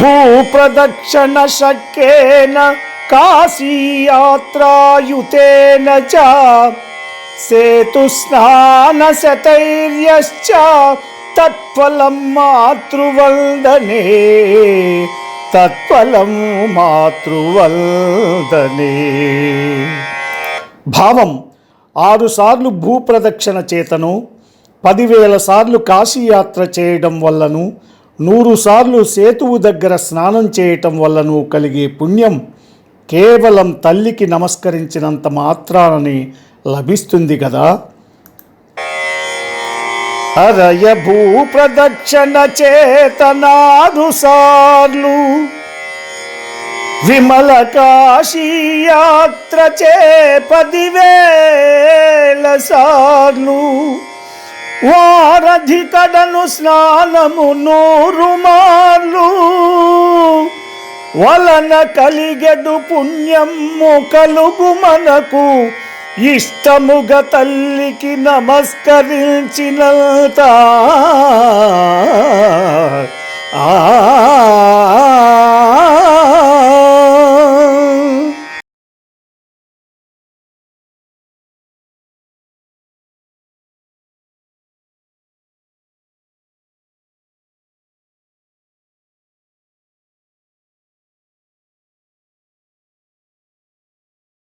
భూప్రదక్షిణ శకేన కాశీయాత్రాయుతేన చ సేతుస్నానశతైర్యశ్చ తత్ఫలం మాతృవల్దనే తత్ఫలం మాతృవల్దనే. భావం ఆరుసార్లు భూప్రదక్షిణ చేతను పదివేల సార్లు కాశీయాత్ర చేయడం వల్లను నూరు సార్లు సేతువు దగ్గర స్నానం చేయటం వల్లను కలిగే పుణ్యం కేవలం తల్లికి నమస్కరించినంత మాత్రానని లభిస్తుంది కదా. హరయ భూప్రదక్షిణ చేతనారు సార్లు. విమల కాశీయాత్ర చే పదివేల సార్లు. వారధి కడను స్నానము నూరు మార్లు. వలన కలిగెడు పుణ్యము కలుగు మనకు. ఇష్టముగ తల్లికి నమస్కరించినంత